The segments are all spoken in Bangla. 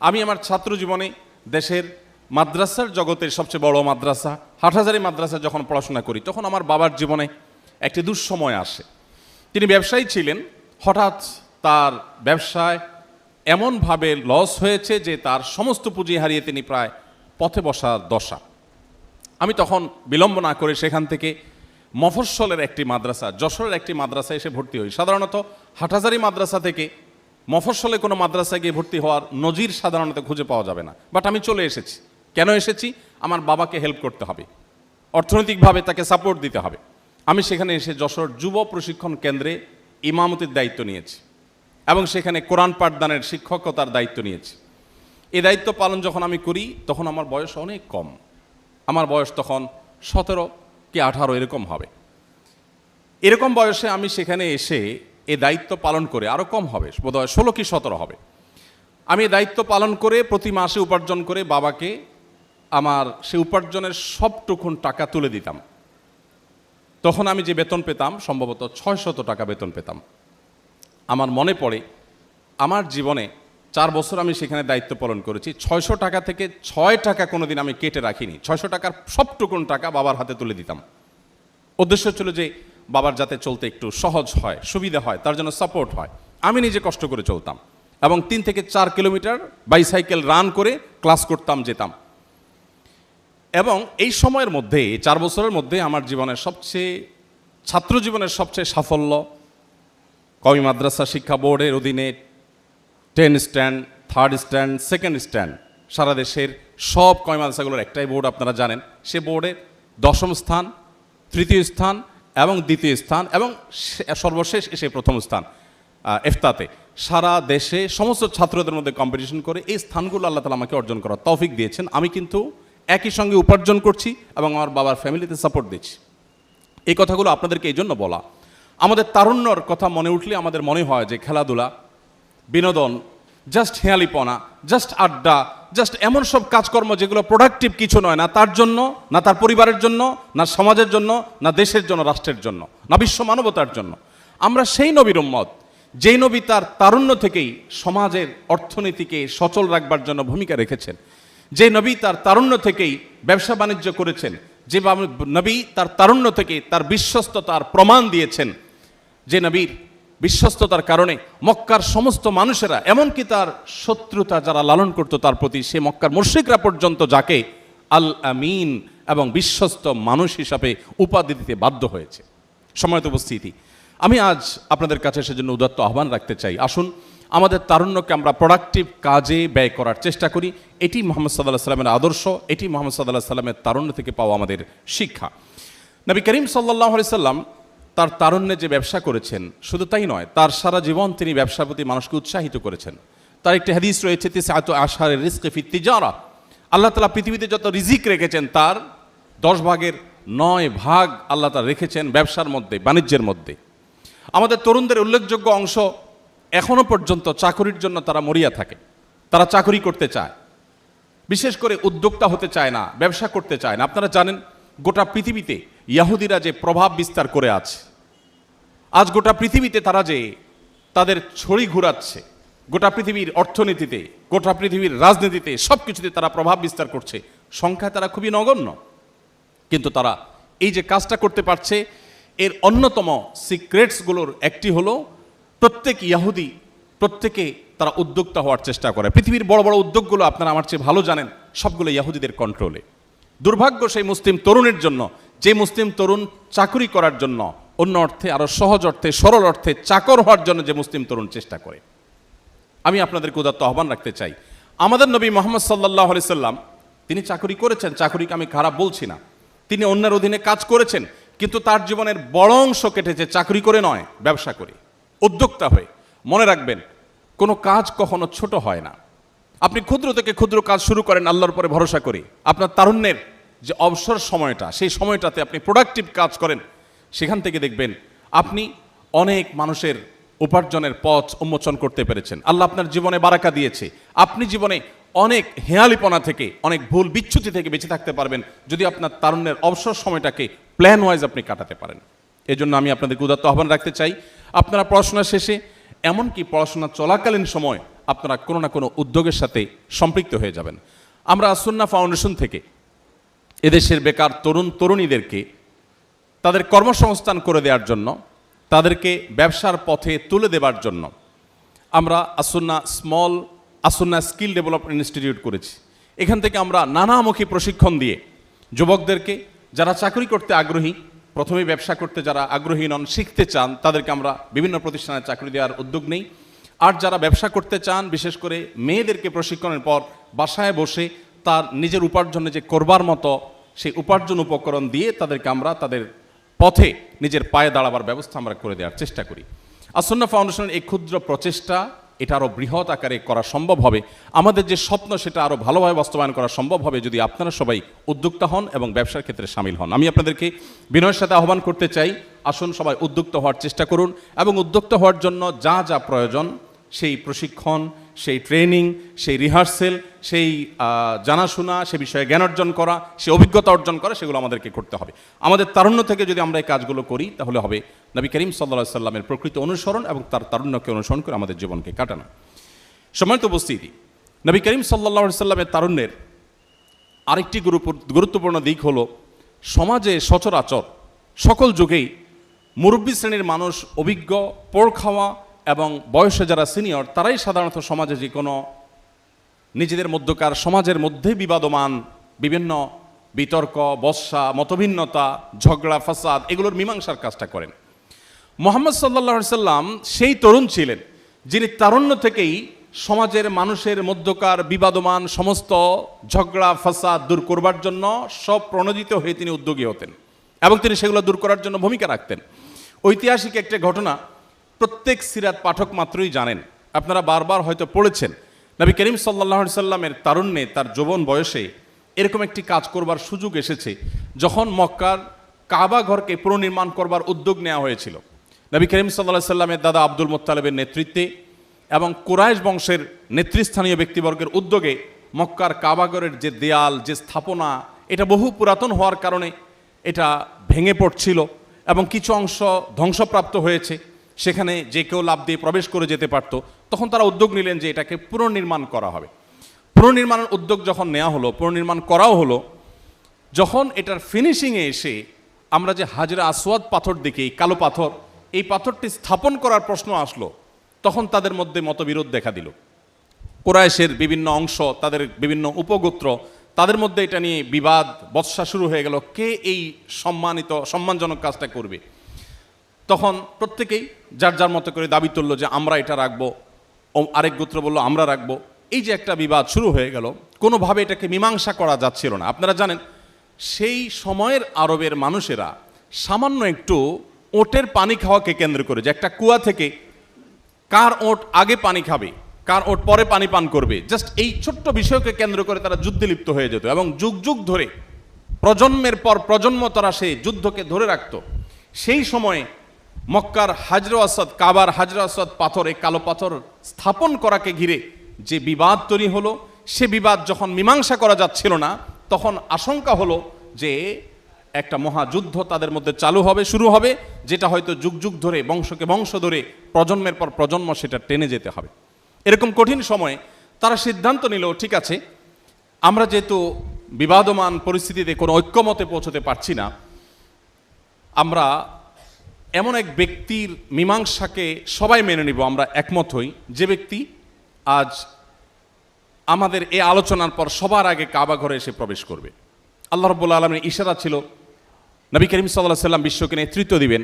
আমি আমার ছাত্র জীবনে দেশের মাদ্রাসার জগতের সবচেয়ে বড় মাদ্রাসা, হাটহাজারি মাদ্রাসা যখন পড়াশোনা করি, তখন আমার বাবার জীবনে একটি দুঃসময় আসে। তিনি ব্যবসায়ী ছিলেন, হঠাৎ তার ব্যবসায় এমনভাবে লস হয়েছে যে তার সমস্ত পুঁজি হারিয়ে তিনি প্রায় পথে বসার দশা। আমি তখন বিলম্ব না করে সেখান থেকে মফস্বলের একটি মাদ্রাসা, যশোরের একটি মাদ্রাসা এসে ভর্তি হই। সাধারণত হাটহাজারি মাদ্রাসা থেকে মফস্বলে কোনো মাদ্রাসায় গিয়ে ভর্তি হওয়ার নজির সাধারণত খুঁজে পাওয়া যাবে না। বাট আমি চলে এসেছি। কেন এসেছি? আমার বাবাকে হেল্প করতে হবে। অর্থনৈতিকভাবে তাকে সাপোর্ট দিতে হবে। আমি সেখানে এসে যশোর যুব প্রশিক্ষণ কেন্দ্রে ইমামতির দায়িত্ব নিয়েছি এবং সেখানে কোরআন পাঠদানের শিক্ষকতার দায়িত্ব নিয়েছি। এই দায়িত্ব পালন যখন আমি করি, তখন আমার বয়স অনেক কম। আমার বয়স তখন সতেরো কি আঠারো এরকম হবে। এরকম বয়সে আমি সেখানে এসে এ দায়িত্ব পালন করে আরও কম হবে, বোধহয় ষোলো কি সতেরো হবে। আমি এই দায়িত্ব পালন করে প্রতি মাসে উপার্জন করে বাবাকে আমার সে উপার্জনের সবটুকুন টাকা তুলে দিতাম। তখন আমি যে বেতন পেতাম, সম্ভবত ছয়শত টাকা বেতন পেতাম। আমার মনে পড়ে, আমার জীবনে চার বছর আমি সেখানে দায়িত্ব পালন করেছি, ছয়শো টাকা থেকে ছয় টাকা কোনোদিন আমি কেটে রাখিনি, ছয়শো টাকার সবটুকুন টাকা বাবার হাতে তুলে দিতাম। উদ্দেশ্য ছিল যে বাবার যাতে চলতে একটু সহজ হয়, সুবিধা হয়, তার জন্য সাপোর্ট হয়। আমি নিজে কষ্ট করে চলতাম এবং তিন থেকে চার কিলোমিটার বাইসাইকেল রান করে ক্লাস করতাম, যেতাম। এবং এই সময়ের মধ্যে চার বছরের মধ্যে আমার জীবনের সবচেয়ে, ছাত্র জীবনের সবচেয়ে সাফল্য কমি মাদ্রাসা শিক্ষা বোর্ডের অধীনে ten stand third stand second stand সারা দেশের সব কমি মাদ্রাসাগুলোর একটাই বোর্ড আপনারা জানেন। সে বোর্ডে দশম স্থান, তৃতীয় স্থান এবং দ্বিতীয় স্থান এবং সর্বশেষ এসে প্রথম স্থান এফতাতে। সারা দেশে সমস্ত ছাত্রদের মধ্যে কম্পিটিশন করে এই স্থানগুলো আল্লাহ তালা আমাকে অর্জন করার তৌফিক দিয়েছেন। আমি কিন্তু একই সঙ্গে উপার্জন করছি এবং আমার বাবার ফ্যামিলিতে সাপোর্ট দিচ্ছি। এই কথাগুলো আপনাদেরকে এই জন্য বলা। আমাদের তারুণ্যর কথা মনে উঠলে আমাদের মনে হয় যে খেলাধুলা, বিনোদন জাস্ট হেয়ালিপনা জাস্ট আড্ডা জাস্ট এমন সব কাজকর্ম যেগুলো প্রোডাক্টিভ কিছু নয়, না তার জন্য, না তার পরিবারের জন্য, না সমাজের জন্য, না দেশের জন্য, রাষ্ট্রের জন্য, না বিশ্ব মানবতার জন্য। আমরা সেই নবীর উম্মত, যেই নবী তার তারুণ্য থেকেই সমাজের অর্থনীতিকে সচল রাখবার জন্য ভূমিকা রেখেছেন। যে নবী তার তারুণ্য থেকেই ব্যবসা বাণিজ্য করেছেন, যে নবী তার তারুণ্য থেকে তার বিশ্বস্ততার প্রমাণ দিয়েছেন। যে নবীর বিশ্বস্ততার কারণে মক্কার সমস্ত মানুষেরা, এমনকি তার শত্রুতা যারা লালন করত তার প্রতি, সে মক্কার মুর্শিকরা পর্যন্ত যাকে আল আমিন এবং বিশ্বস্ত মানুষ হিসাবে উপাধি দিতে বাধ্য হয়েছে। সময়ত উপস্থিতি, আমি আজ আপনাদের কাছে সেজন্য উদাত্ত আহ্বান রাখতে চাই। আসুন, আমাদের তারুণ্যকে আমরা প্রোডাক্টিভ কাজে ব্যয় করার চেষ্টা করি। এটি মোহাম্মদ সাল্লাহ সাল্লামের আদর্শ, এটি মোহাম্মদ সাল্লাহ সাল্লামের তারুণ্য থেকে পাওয়া আমাদের শিক্ষা। নবী করিম সাল্লাহ সাল্লাম তার তারুণ্যে যে ব্যবসা করেছেন, শুধু তাই নয়, তার সারা জীবন তিনি ব্যবসার প্রতি মানুষকে উৎসাহিত করেছেন। তার একটি হাদিস রয়েছে তিসাত আশারের রিস্ক ফি তিজারা। আল্লাহ তালা পৃথিবীতে যত রিজিক রেখেছেন, তার দশ ভাগের নয় ভাগ আল্লাহ তালা রেখেছেন ব্যবসার মধ্যে, বাণিজ্যের মধ্যে। আমাদের তরুণদের উল্লেখযোগ্য অংশ এখনও পর্যন্ত চাকরির জন্য তারা মরিয়া থাকে। তারা চাকরি করতে চায়। বিশেষ করে উদ্যোক্তা হতে চায় না, ব্যবসা করতে চায় না। আপনারা জানেন, গোটা পৃথিবীতে ইয়াহুদিরা যে প্রভাব বিস্তার করে আছে আজ গোটা পৃথিবীতে তারা যে তাদের ছড়ি ঘুরাচ্ছে, গোটা পৃথিবীর অর্থনীতিতে, গোটা পৃথিবীর রাজনীতিতে সব কিছুতে তারা প্রভাব বিস্তার করছে। সংখ্যায় তারা খুবই নগণ্য। কিন্তু তারা এই যে কাজটা করতে পারছে, এর অন্যতম সিক্রেটসগুলোর একটি হলো, প্রত্যেক ইয়াহুদি, প্রত্যেকে তারা উদ্যোক্তা হওয়ার চেষ্টা করে। পৃথিবীর বড় বড় উদ্যোগগুলো আপনারা আমার চেয়ে ভালো জানেন, সবগুলো ইয়াহুদিদের কন্ট্রোলে দুর্ভাগ্য সেই মুসলিম তরুণের জন্য, যে মুসলিম তরুণ চাকরি করার জন্য অন্য অর্থে, আরও সহজ অর্থে, সরল অর্থে চাকর হওয়ার জন্য যে মুসলিম তরুণ চেষ্টা করে। আমি আপনাদেরকে উদাত্ত আহ্বান রাখতে চাই। আমাদের নবী মোহাম্মদ সাল্লাহ সাল্লাম, তিনি চাকরি করেছেন, চাকরিকে আমি খারাপ বলছি না। তিনি অন্যের অধীনে কাজ করেছেন, কিন্তু তার জীবনের বড় অংশ কেটেছে চাকরি করে নয়, ব্যবসা করে। উদ্যোক্তা হয়ে। মনে রাখবেন, কোনো কাজ কখনো ছোট হয় না। আপনি ক্ষুদ্র থেকে ক্ষুদ্র কাজ শুরু করেন, আল্লাহর পরে ভরসা করে। আপনার তারুণ্যের যে অবসর সময়টা, সেই সময়টাতে আপনি প্রোডাক্টিভ কাজ করেন সেখান থেকে দেখবেন আপনি অনেক মানুষের উপার্জনের পথ উন্মোচন করতে পেরেছেন। আল্লাহ আপনার জীবনে বারাকা দিয়েছে। আপনি জীবনে অনেক হেয়ালিপনা থেকে, অনেক ভুল বিচ্যুতি থেকে বেঁচে থাকতে পারবেন যদি আপনার তারুণ্যের অবসর সময়টাকে প্ল্যান ওয়াইজ আপনি কাটাতে পারেন। এজন্য আমি আপনাদেরকে উদাত্ত আহ্বান রাখতে চাই, আপনারা পড়াশোনা শেষে এমনকি পড়াশোনা চলাকালীন সময় আপনারা কোনো না কোনো উদ্যোগের সাথে সম্পৃক্ত হয়ে যাবেন। আমরা আসন্না ফাউন্ডেশন থেকে এদেশের বেকার তরুণ, তরুণীদেরকে তাদের কর্মসংস্থান করে দেওয়ার জন্য, তাদেরকে ব্যবসার পথে তুলে দেবার জন্য আমরা আসন্না স্মল আসন্না স্কিল ডেভেলপমেন্ট ইনস্টিটিউট করেছি। এখান থেকে আমরা নানামুখী প্রশিক্ষণ দিয়ে যুবকদেরকে, যারা চাকরি করতে আগ্রহী, প্রথমে ব্যবসা করতে যারা আগ্রহী নন, শিখতে চান, তাদেরকে আমরা বিভিন্ন প্রতিষ্ঠানে চাকরি দেওয়ার উদ্যোগ নেই। আর যারা ব্যবসা করতে চান, বিশেষ করে মেয়েদেরকে প্রশিক্ষণের পর বাসায় বসে তার নিজের উপার্জনে যে করবার মতো সেই উপার্জন উপকরণ দিয়ে তাদেরকে আমরা তাদের পথে নিজের পায়ে দাঁড়াবার ব্যবস্থা আমরা করে দেওয়ার চেষ্টা করি। আসন্না ফাউন্ডেশনের এই ক্ষুদ্র প্রচেষ্টা, এটা আরও বৃহৎ আকারে করা সম্ভব হবে। আমাদের যে স্বপ্ন, সেটা আরও ভালোভাবে বাস্তবায়ন করা সম্ভব হবে যদি আপনারা সবাই উদ্যোক্তা হন এবং ব্যবসার ক্ষেত্রে সামিল হন। আমি আপনাদেরকে বিনয়ের সাথে আহ্বান করতে চাই, আসুন সবাই উদ্যোক্তা হওয়ার চেষ্টা করুন এবং উদ্যোক্তা হওয়ার জন্য যা যা প্রয়োজন, সেই প্রশিক্ষণ সেই ট্রেনিং, সেই রিহার্সেল, সেই জানাশোনা, সে বিষয়ে জ্ঞান অর্জন করা, সে অভিজ্ঞতা অর্জন করা, সেগুলো আমাদেরকে করতে হবে। আমাদের তারুণ্য থেকে যদি আমরা এই কাজগুলো করি, তাহলে হবে নবী করিম সাল্লা সাল্লামের প্রকৃত অনুসরণ এবং তার তারুণ্যকে অনুসরণ করে আমাদের জীবনকে কাটানো। সময়ত উপস্থিতি, নবী করিম সাল্লা সাল্লামের তারুণ্যের আরেকটি গুরুত্বপূর্ণ দিক হলো, সমাজে সচরাচর সকল যুগেই মুরব্বী শ্রেণির মানুষ অভিজ্ঞ পোড় খাওয়া এবং বয়সে যারা সিনিয়র, তারাই সাধারণত সমাজে যে কোনো নিজেদের মধ্যকার সমাজের মধ্যে বিবাদমান, বিভিন্ন বিতর্ক, বর্ষা, মতভিন্নতা, ঝগড়া, ফাসাদ, এগুলোর মীমাংসার কাজটা করেন। মোহাম্মদ সাল্লা সাল্লাম সেই তরুণ ছিলেন, যিনি তারুণ্য থেকেই সমাজের মানুষের মধ্যকার বিবাদমান সমস্ত ঝগড়া, ফাসাদ দূর করবার জন্য সব প্রণোদিত হয়ে তিনি উদ্যোগী হতেন এবং তিনি সেগুলো দূর করার জন্য ভূমিকা রাখতেন। ঐতিহাসিক একটা ঘটনা প্রত্যেক সিরাত পাঠক মাত্রই জানেন। আপনারা বারবার হয়তো পড়েছেন, নবী করিম সাল্লাহ সাল্লামের তারুণ্যে, তার যৌবন বয়সে এরকম একটি কাজ করবার সুযোগ এসেছে, যখন মক্কার কাবা ঘরকে পুনর্নির্মাণ করবার উদ্যোগ নেওয়া হয়েছিল। নবী করিম সাল্লাহ সাল্লামের দাদা আব্দুল মোত্তালেবের নেতৃত্বে এবং কুরাইশ বংশের নেতৃস্থানীয় ব্যক্তিবর্গের উদ্যোগে মক্কার কাবাগরের যে দেয়াল, যে স্থাপনা, এটা বহু পুরাতন হওয়ার কারণে এটা ভেঙে পড়ছিল এবং কিছু অংশ ধ্বংসপ্রাপ্ত হয়েছে। সেখানে যে কেউ লাভ দিয়ে প্রবেশ করে যেতে পারত, তখন তারা উদ্যোগ নিলেন যে এটাকে পুনর্নির্মাণ করা হবে। পুনর্নির্মাণের উদ্যোগ যখন নেওয়া হলো, পুনর্নির্মাণ করাও হলো, যখন এটার ফিনিশিংয়ে এসে আমরা যে হাজরা আসওয়াদ পাথর দেখি, এই কালো পাথর, এই পাথরটি স্থাপন করার প্রশ্ন আসলো, তখন তাদের মধ্যে মতবিরোধ দেখা দিল। কোরাইশের বিভিন্ন অংশ, তাদের বিভিন্ন উপগোত্র, তাদের মধ্যে এটা নিয়ে বিবাদ, বৎসা শুরু হয়ে গেল, কে এই সম্মানিত, সম্মানজনক কাজটা করবে? তখন প্রত্যেকেই যার যার মতো করে দাবি তুললো যে আমরা এটা রাখব আরেক গোত্র বলল, আমরা রাখব। এই যে একটা বিবাদ শুরু হয়ে গেল, কোনোভাবে এটাকে মীমাংসা করা যাচ্ছিল না। আপনারা জানেন, সেই সময়ের আরবের মানুষেরা সামান্য একটু ওটের পানি খাওয়াকে কেন্দ্র করে, যে একটা কুয়া থেকে কার ওট আগে পানি খাবে, কার ওট পরে পানি পান করবে, জাস্ট এই ছোট্ট বিষয়কে কেন্দ্র করে তারা যুদ্ধে লিপ্ত হয়ে যেত এবং যুগ যুগ ধরে প্রজন্মের পর প্রজন্ম তারা সেই যুদ্ধকে ধরে রাখত। সেই সময়ে মক্কার হাজর আসাদ, কাবার হাজর আসাদ পাথর, এই কালো পাথর স্থাপন করাকে ঘিরে যে বিবাদ তৈরি হলো, সে বিবাদ যখন মীমাংসা করা যাচ্ছিল না, তখন আশঙ্কা হলো যে একটা মহাযুদ্ধ তাদের মধ্যে চালু হবে, শুরু হবে, যেটা হয়তো যুগ যুগ ধরে, বংশকে বংশ ধরে, প্রজন্মের পর প্রজন্ম সেটা টেনে যেতে হবে। এরকম কঠিন সময়ে তারা সিদ্ধান্ত নিল, ঠিক আছে, আমরা যেহেতু বিবাদমান পরিস্থিতিতে কোনো ঐক্যমতে পৌঁছতে পারছি না, আমরা এমন এক ব্যক্তির মীমাংসাকে সবাই মেনে নিব, আমরা একমত হই। যে ব্যক্তি আজ আমাদের এই আলোচনার পর সবার আগে কাবা ঘরে এসে প্রবেশ করবে। আল্লাহ রব্বুল আলমের ইশারা ছিল, নবী করিম সাল্লাহ সাল্লাম বিশ্বকে নেতৃত্ব দিবেন।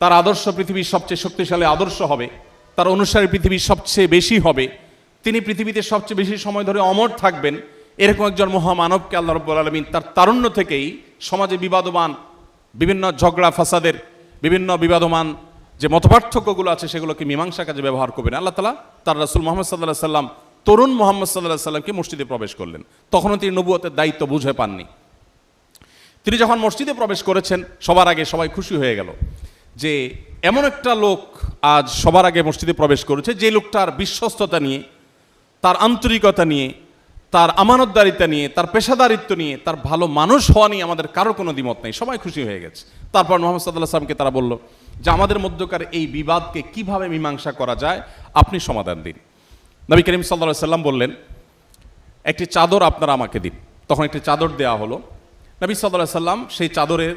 তার আদর্শ পৃথিবীর সবচেয়ে শক্তিশালী আদর্শ হবে, তার অনুসারী পৃথিবীর সবচেয়ে বেশি হবে, তিনি পৃথিবীতে সবচেয়ে বেশি সময় ধরে অমর থাকবেন। এরকম একজন মহামানবকে আল্লাহ রব্বুল আলমিন তার তারুণ্য থেকেই সমাজে বিবাদমান বিভিন্ন ঝগড়া, ফাসাদের বিভিন্ন বিবাদমান যে মতপার্থক্যগুলো আছে সেগুলোকে মীমাংসা কাজে ব্যবহার করবেন। আল্লাহ তালা তার রাসুল মোহাম্মদ সাল্লাহ সাল্লাম, তরুণ মোহাম্মদ সাল্লাহ সাল্লামকে মসজিদে প্রবেশ করলেন। তখনও তিনি নবুয়তের দায়িত্ব বুঝে পাননি। তিনি যখন মসজিদে প্রবেশ করেছেন, সবার আগে সবাই খুশি হয়ে গেল যে এমন একটা লোক আজ সবার আগে মসজিদে প্রবেশ করেছে, যে লোকটার বিশ্বস্ততা নিয়ে, তার আন্তরিকতা নিয়ে, তার আমানতদারিতা নিয়ে, তার পেশাদারিত্ব নিয়ে, তার ভালো মানুষ হওয়া নিয়ে আমাদের কারও কোনো দ্বিমত নেই। সবাই খুশি হয়ে গেছে। তারপর মোহাম্মদ সাল্লাহ সাল্লামকে তারা বলল যে আমাদের মধ্যকার এই বিবাদকে কীভাবে মীমাংসা করা যায়, আপনি সমাধান দিন। নবী করিম সাল্লা সাল্লাম বললেন, একটি চাদর আপনারা আমাকে দিন। তখন একটি চাদর দেওয়া হলো। নবী সাল্লাহ সাল্লাম সেই চাদরের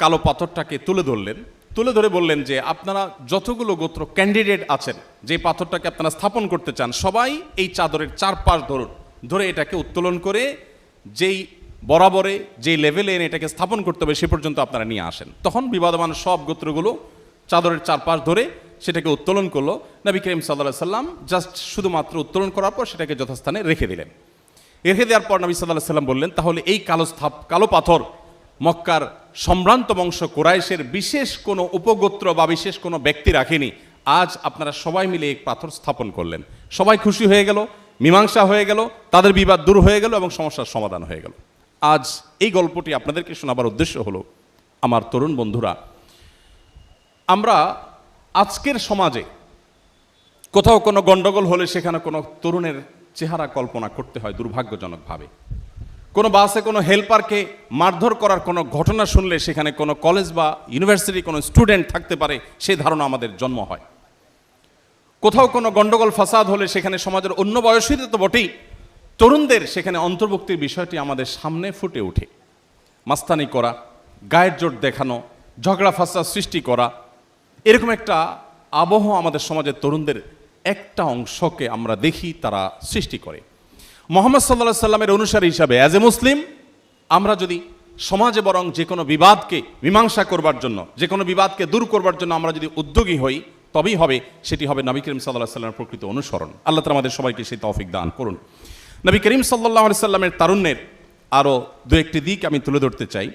কালো পাথরটাকে তুলে ধরলেন। তুলে ধরে বললেন যে, আপনারা যতগুলো গোত্র ক্যান্ডিডেট আছেন, যে পাথরটাকে আপনারা স্থাপন করতে চান, সবাই এই চাদরের চারপাশ ধরুন। ধরে এটাকে উত্তোলন করে যেই বরাবরে যেই লেভেলে এনে এটাকে স্থাপন করতে হবে সে পর্যন্ত আপনারা নিয়ে আসেন। তখন বিবাদমান সব গোত্রগুলো চাদরের চারপাশ ধরে সেটাকে উত্তোলন করল। নবী করিম সাল্লাহ সাল্লাম জাস্ট শুধুমাত্র উত্তোলন করার পর সেটাকে যথাস্থানে রেখে দিলেন। রেখে দেওয়ার পর নবী সাল্লাহ সাল্লাম বললেন, তাহলে এই কালো স্থাপ, কালো পাথর মক্কার সম্ভ্রান্ত বংশ কোরাইশের বিশেষ কোনো উপগোত্র বা বিশেষ কোনো ব্যক্তি রাখেনি। আজ আপনারা সবাই মিলে এক পাথর স্থাপন করলেন। সবাই খুশি হয়ে গেল, মীমাংসা হয়ে গেল, তাদের বিবাদ দূর হয়ে গেল এবং সমস্যার সমাধান হয়ে গেল। আজ এই গল্পটি আপনাদেরকে শোনাবার উদ্দেশ্য হলো আমার তরুণ বন্ধুরা, আমরা আজকের সমাজে কোথাও কোনো গন্ডগোল হলে সেখানে কোনো তরুণের চেহারা কল্পনা করতে হয় দুর্ভাগ্যজনকভাবে। কোনো বাসে কোনো হেল্পারকে মারধর করার কোনো ঘটনা শুনলে সেখানে কোনো কলেজ বা ইউনিভার্সিটি কোনো স্টুডেন্ট থাকতে পারে সেই ধারণা আমাদের জন্ম হয়। কোথাও কোনো গন্ডগোল, ফাসাদ হলে সেখানে সমাজের অন্য বয়সীদের তো বটেই তরুণদের সেখানে অন্তর্ভুক্তির বিষয়টি আমাদের সামনে ফুটে ওঠে। মাস্তানি করা, গায়ের জোট দেখানো, ঝগড়া ফাসাদ সৃষ্টি করা, এরকম একটা আবহ আমাদের সমাজের তরুণদের একটা অংশকে আমরা দেখি, তারা সৃষ্টি করে। মোহাম্মদ সাল্লাহ সাল্লামের অনুসারী হিসাবে অ্যাজ এ মুসলিম আমরা যদি সমাজে বরং যে কোনো বিবাদকে মীমাংসা করবার জন্য, যে কোনো বিবাদকে দূর করবার জন্য আমরা যদি উদ্যোগী হই, তবেই হবে, সেটি হবে নবী করিম সাল্লাহ সাল্লামের প্রকৃত অনুসরণ। আল্লাহ তালা আমাদের সবাইকে সেই তৌফিক দান করুন। নবী করিম সাল্লাহ সাল্লামের তারুণ্যের আরও দু একটি দিক আমি তুলে ধরতে চাই।